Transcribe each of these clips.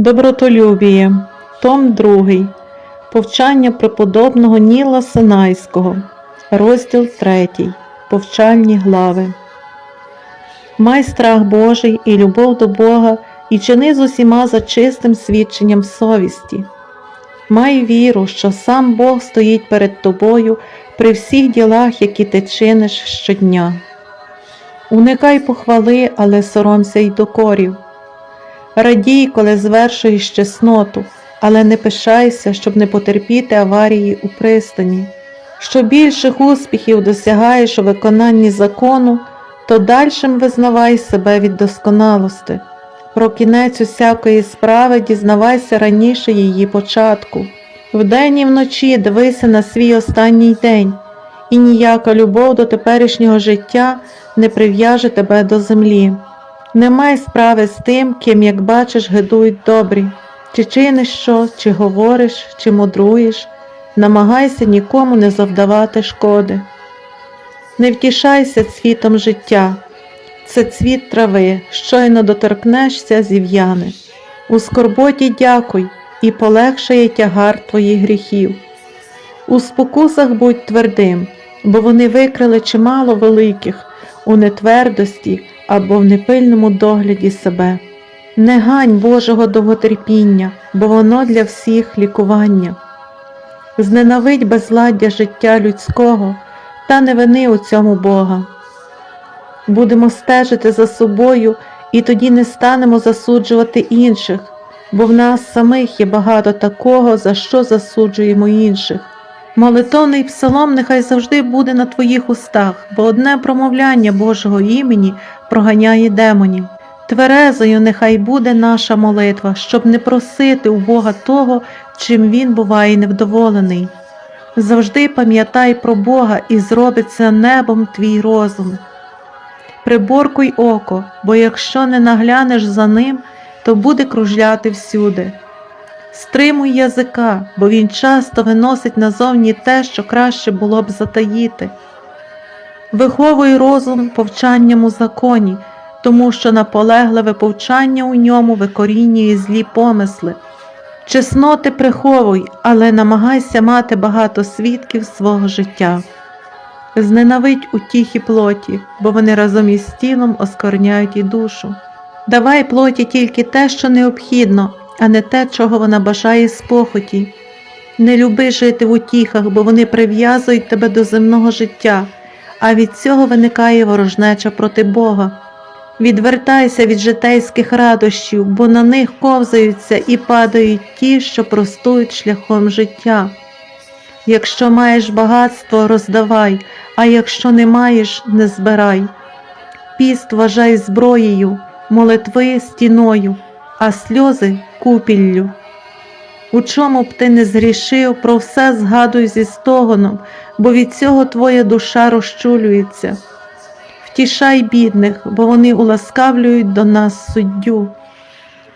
Добротолюбіє, Том 2. Повчання преподобного Ніла Синайського, розділ 3. Повчальні глави. Май страх Божий і любов до Бога, і чини з усіма за чистим свідченням совісті. Май віру, що сам Бог стоїть перед тобою при всіх ділах, які ти чиниш щодня. Уникай похвали, але соромся й докорів. Радій, коли звершуєш чесноту, але не пишайся, щоб не потерпіти аварії у пристані. Що більших успіхів досягаєш у виконанні закону, то дальшим визнавай себе від досконалости. Про кінець усякої справи дізнавайся раніше її початку. Вдень і вночі дивися на свій останній день, і ніяка любов до теперішнього життя не прив'яже тебе до землі. Не май справи з тим, ким, як бачиш, гидують добрі, чи чиниш що, чи говориш, чи мудруєш, намагайся нікому не завдавати шкоди. Не втішайся цвітом життя, це цвіт трави, щойно доторкнешся зів'яне. У скорботі дякуй і полегшає тягар твоїх гріхів. У спокусах будь твердим, бо вони викрили чимало великих у нетвердості або в непильному догляді себе. Не гань Божого довготерпіння, бо воно для всіх лікування. Зненавидь безладдя життя людського та не вини у цьому Бога. Будемо стежити за собою і тоді не станемо засуджувати інших, бо в нас самих є багато такого, за що засуджуємо інших. Молитовний псалом нехай завжди буде на твоїх устах, бо одне промовляння Божого імені проганяє демонів. Тверезою нехай буде наша молитва, щоб не просити у Бога того, чим Він буває невдоволений. Завжди пам'ятай про Бога і зробиться небом твій розум. Приборкуй око, бо якщо не наглянеш за ним, то буде кружляти всюди. Стримуй язика, бо він часто виносить назовні те, що краще було б затаїти. Виховуй розум повчанням у законі, тому що наполегливе повчання у ньому викорінює злі помисли. Чесноти приховуй, але намагайся мати багато свідків свого життя. Зненавидь утіхи плоті, бо вони разом із тілом оскорняють і душу. Давай плоті тільки те, що необхідно, а не те, чого вона бажає з похоті. Не люби жити в утіхах, бо вони прив'язують тебе до земного життя, а від цього виникає ворожнеча проти Бога. Відвертайся від житейських радощів, бо на них ковзаються і падають ті, що простують шляхом життя. Якщо маєш багатство, роздавай, а якщо не маєш, не збирай. Піст вважай зброєю, молитви стіною, а сльози купіллю. У чому б ти не згрішив, про все згадуй зі стогоном, бо від цього твоя душа розчулюється. Втішай бідних, бо вони уласкавлюють до нас суддю.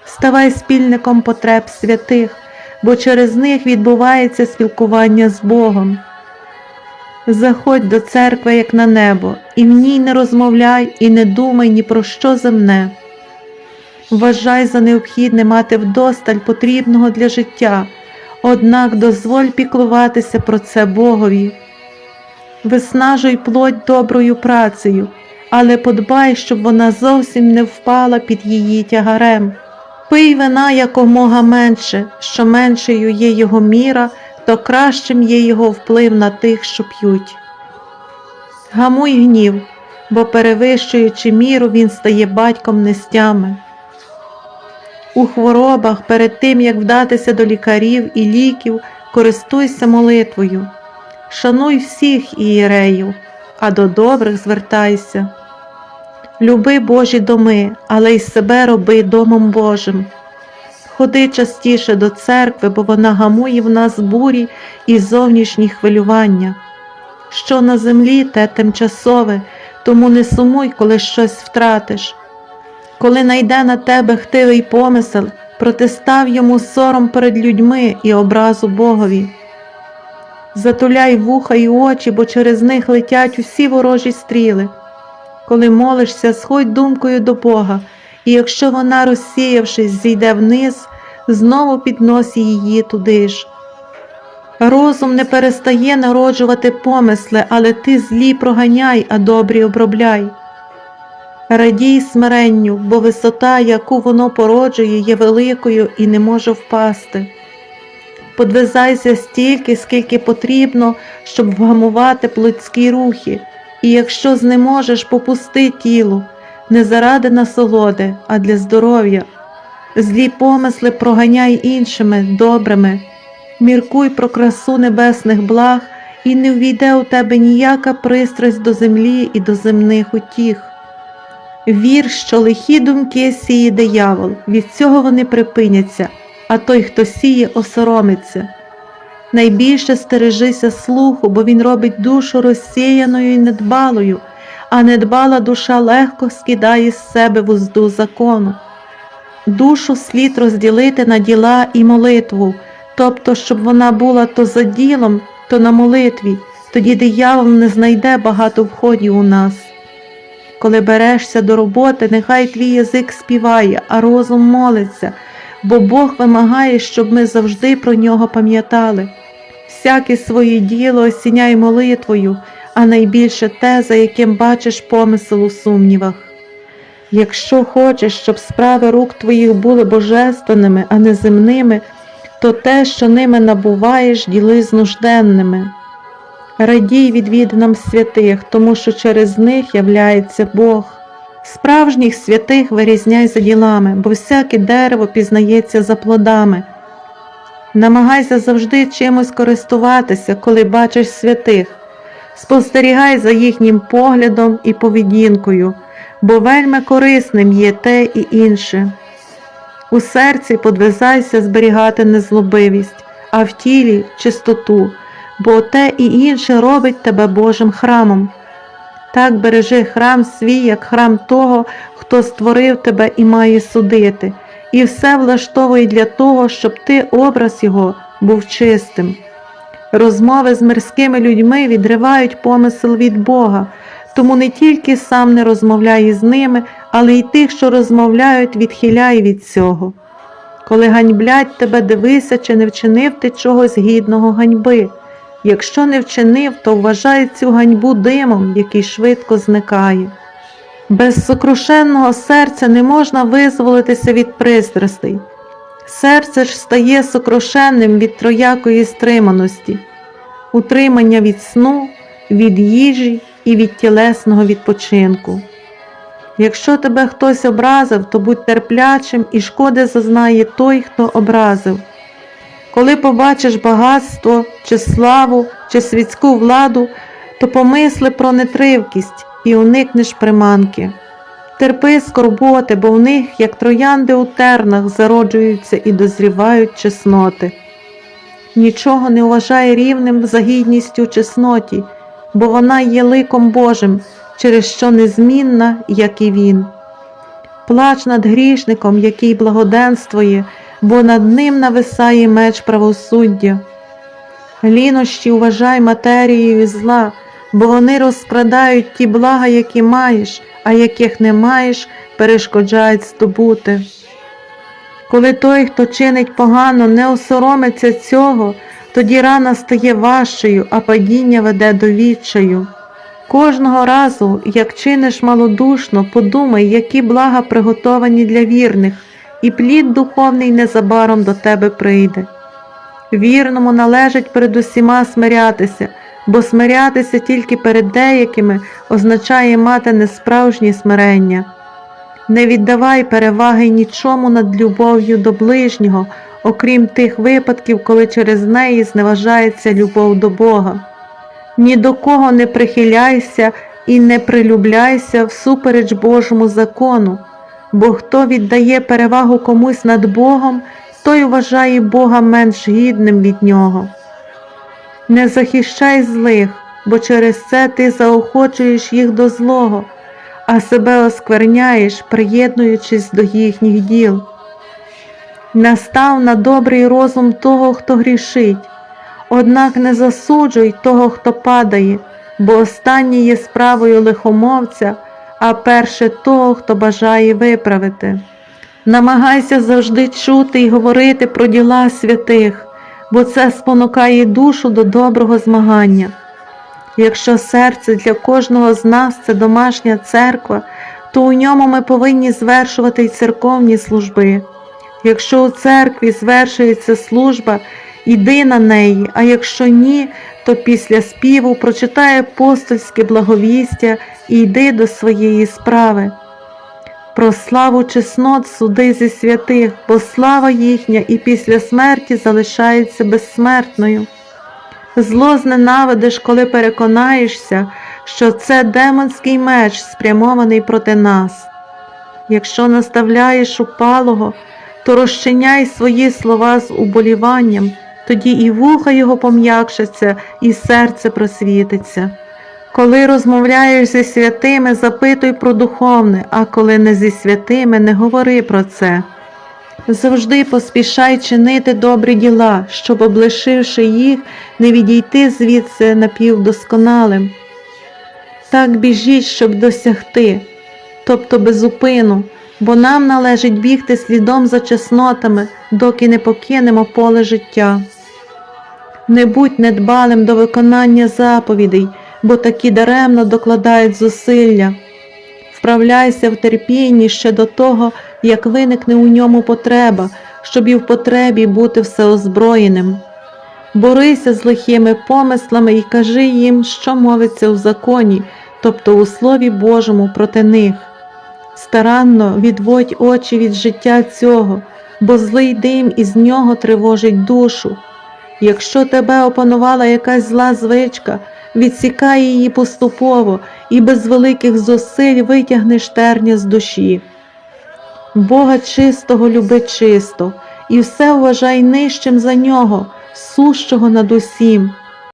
Ставай спільником потреб святих, бо через них відбувається спілкування з Богом. Заходь до церкви, як на небо, і в ній не розмовляй і не думай ні про що земне. Вважай за необхідне мати вдосталь потрібного для життя, однак дозволь піклуватися про це Богові. Виснажуй плоть доброю працею, але подбай, щоб вона зовсім не впала під її тягарем. Пий вина якомога менше, що меншою є його міра, то кращим є його вплив на тих, що п'ють. Гамуй гнів, бо перевищуючи міру, він стає батьком нестями. У хворобах перед тим, як вдатися до лікарів і ліків, користуйся молитвою. Шануй всіх ієреїв, а до добрих звертайся. Люби Божі доми, але й себе роби домом Божим. Ходи частіше до церкви, бо вона гамує в нас бурі і зовнішні хвилювання. Що на землі, те тимчасове, тому не сумуй, коли щось втратиш. Коли найде на тебе хтивий помисел, протистав йому сором перед людьми і образу Богові. Затуляй вуха й очі, бо через них летять усі ворожі стріли. Коли молишся, сходь думкою до Бога, і якщо вона, розсіявшись, зійде вниз, знову підносить її туди ж. Розум не перестає народжувати помисли, але ти злі проганяй, а добрі обробляй. Радій смиренню, бо висота, яку воно породжує, є великою і не може впасти. Подвизайся стільки, скільки потрібно, щоб вгамувати плотські рухи, і якщо знеможеш, попусти тілу, не заради насолоди, а для здоров'я. Злі помисли проганяй іншими, добрими, міркуй про красу небесних благ, і не ввійде у тебе ніяка пристрасть до землі і до земних утіх. Вір, що лихі думки сіє диявол, від цього вони припиняться, а той, хто сіє, осоромиться. Найбільше стережися слуху, бо він робить душу розсіяною і недбалою, а недбала душа легко скидає з себе вузду закону. Душу слід розділити на діла і молитву, тобто, щоб вона була то за ділом, то на молитві, тоді диявол не знайде багато входів у нас. Коли берешся до роботи, нехай твій язик співає, а розум молиться, бо Бог вимагає, щоб ми завжди про нього пам'ятали. Всяке своє діло осіняй молитвою, а найбільше те, за яким бачиш помисел у сумнівах. Якщо хочеш, щоб справи рук твоїх були божественними, а не земними, то те, що ними набуваєш, діли з нужденними. Радій відвідинам святих, тому що через них являється Бог. Справжніх святих вирізняй за ділами, бо всяке дерево пізнається за плодами. Намагайся завжди чимось користуватися, коли бачиш святих. Спостерігай за їхнім поглядом і поведінкою, бо вельми корисним є те і інше. У серці подвизайся зберігати незлобивість, а в тілі чистоту, бо те і інше робить тебе Божим храмом. Так бережи храм свій, як храм того, хто створив тебе і має судити, і все влаштовує для того, щоб ти, образ його, був чистим. Розмови з мирськими людьми відривають помисел від Бога, тому не тільки сам не розмовляй з ними, але й тих, що розмовляють, відхиляй від цього. Коли ганьблять тебе, дивися, чи не вчинив ти чогось гідного ганьби. Якщо не вчинив, то вважай цю ганьбу димом, який швидко зникає. Без сокрушенного серця не можна визволитися від пристрастей. Серце ж стає сокрушенним від троякої стриманості, утримання від сну, від їжі і від тілесного відпочинку. Якщо тебе хтось образив, то будь терплячим і шкоди зазнає той, хто образив. Коли побачиш багатство, чи славу, чи світську владу, то помисли про нетривкість і уникнеш приманки. Терпи скорботи, бо в них, як троянди у тернах, зароджуються і дозрівають чесноти. Нічого не вважає рівним за гідністю чесноті, бо вона є ликом Божим, через що незмінна, як і він. Плач над грішником, який благоденствує, бо над ним нависає меч правосуддя. Лінощі вважай матерією зла, бо вони розкрадають ті блага, які маєш, а яких не маєш, перешкоджають здобути. Коли той, хто чинить погано, не осоромиться цього, тоді рана стає важчою, а падіння веде до відчаю. Кожного разу, як чиниш малодушно, подумай, які блага приготовані для вірних, і плід духовний незабаром до тебе прийде. Вірному належить перед усіма смирятися, бо смирятися тільки перед деякими означає мати несправжнє смирення. Не віддавай переваги нічому над любов'ю до ближнього, окрім тих випадків, коли через неї зневажається любов до Бога. Ні до кого не прихиляйся і не прилюбляйся всупереч Божому закону, бо хто віддає перевагу комусь над Богом, той вважає Бога менш гідним від нього. Не захищай злих, бо через це ти заохочуєш їх до злого, а себе оскверняєш, приєднуючись до їхніх діл. Настав на добрий розум того, хто грішить, однак не засуджуй того, хто падає, бо останнє є справою лихомовця, а перше того, хто бажає виправити. Намагайся завжди чути і говорити про діла святих, бо це спонукає душу до доброго змагання. Якщо серце для кожного з нас це домашня церква, то у ньому ми повинні звершувати й церковні служби. Якщо у церкві звершується служба, іди на неї, а якщо ні, то після співу прочитай апостольське благовістя і йди до своєї справи. Про славу чеснот суди зі святих, бо слава їхня і після смерті залишається безсмертною. Зло зненавидиш, коли переконаєшся, що це демонський меч, спрямований проти нас. Якщо наставляєш упалого, то розчиняй свої слова з уболіванням, тоді і вуха його пом'якшаться, і серце просвітиться. Коли розмовляєш зі святими, запитуй про духовне, а коли не зі святими, не говори про це. Завжди поспішай чинити добрі діла, щоб, облишивши їх, не відійти звідси напівдосконалим. Так біжіть, щоб досягти, тобто безупину, бо нам належить бігти слідом за чеснотами, доки не покинемо поле життя. Не будь недбалим до виконання заповідей, бо такі даремно докладають зусилля. Вправляйся в терпінні ще до того, як виникне у ньому потреба, щоб і в потребі бути всеозброєним. Борися з лихими помислами і кажи їм, що мовиться в законі, тобто у Слові Божому проти них. Старанно відводь очі від життя цього, бо злий дим із нього тривожить душу. Якщо тебе опанувала якась зла звичка, відсікай її поступово і без великих зусиль витягнеш терня з душі. Бога чистого люби чисто, і все вважай нижчим за нього, сущого над усім.